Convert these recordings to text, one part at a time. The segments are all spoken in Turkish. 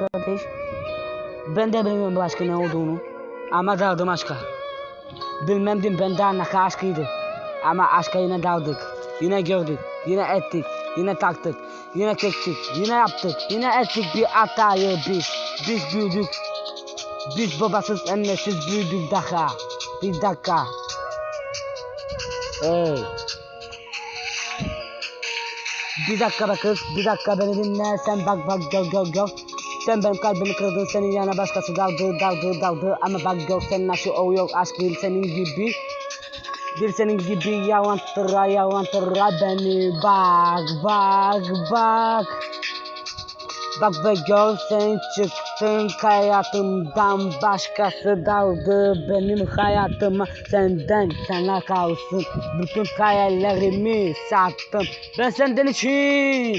kardeş. Ben de bilmiyorum başka ne olduğunu. Ama daldım aşka. Bilmemdim ben de ne aşkıydı. Ama aşka yine daldık. Yine gördük. Yine ettik. Yine taktık. Yine çektik. Yine yaptık. Yine ettik bir hatayı biz. Biz büyüdük. Biz babasız annesiz büyüdük daha. Bir dakika. Hey. Bir dakika be bir dakika beni dinle. Sen bak bak gör gör gör. Sen benim kalbimi kırdın, senin yana başkası daldı, daldı, daldı. Ama bak gör sen nasıl o yok aşk değil senin gibi. Bir senin gibi yalantıra yalantıra beni bak bak bak. Bak ve gör sen çıktın hayatımdan başkası daldı benim hayatıma senden sana kalsın bütün hayallerimi sattım ben senden için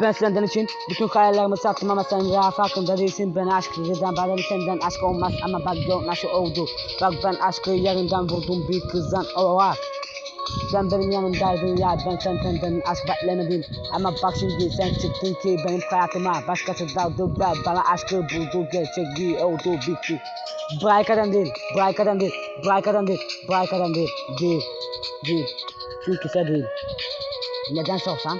ben senden için bütün hayallerimi sattım ama sen daha farkında değilsin. Ben aşk dediden bana senden aşk olmaz ama bak gör nasıl oldu. Bak ben aşkı yerinden vurdum bir kızdan olarak sen benim yanımdaydın ya ben sen senden aşk beklemedim. Ama bak şimdi sen çıktın ki benim hayatıma Başkası daldı ve bana aşkı buldu. Gerçekliği oldu bitti. Bıraka'dan değil, Bıraka'dan değil, Bıraka'dan değil, Bıraka'dan değil. Değil, değil. Çünkü sen değil. Neden sorsan?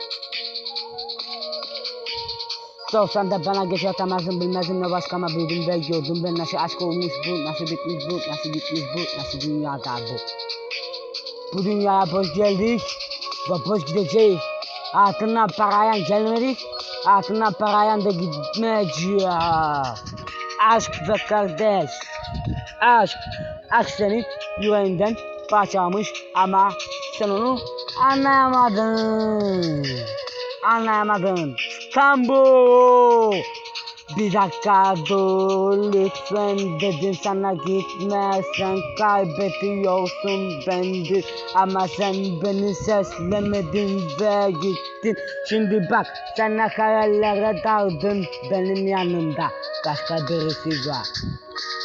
Sorsan da bana geç atamazdın bilmezdim ne başkama büyüdüm ve gördüm ben nasıl aşk olmuş bu Nasıl bitmiş bu, nasıl gitmiş bu, nasıl dünyada bu bu dünyaya boş geldik ve boş gideceğiz. Altından parayan gelmedik, altından parayan da gitmeyeceğiz. Aşk ve kardeş, aşk, aşk senin yüreğinden parçalamış ama sen onu anlayamadın. Anlayamadın. İstanbul. Bir dakika dur lütfen dedim sana gitme sen kaybediyorsun beni. Ama sen beni seslemedin ve gittin. Şimdi bak sen hayallere daldın benim yanımda. Başka birisi var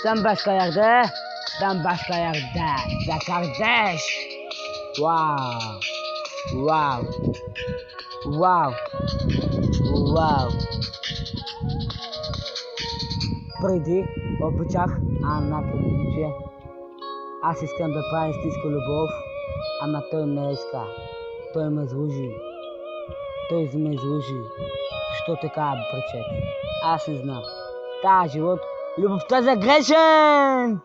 sen başka yerde ben başka yerde. Ya kardeş. Wow. Wow. Wow wow Прийди, о печах, а на плече. Аз искам да правя истинска любов, ама той не иска. Той ме излъжи. Той ме излъжи. Защо така, брачет? Аз не знам. Тази живот, любовта за грешен!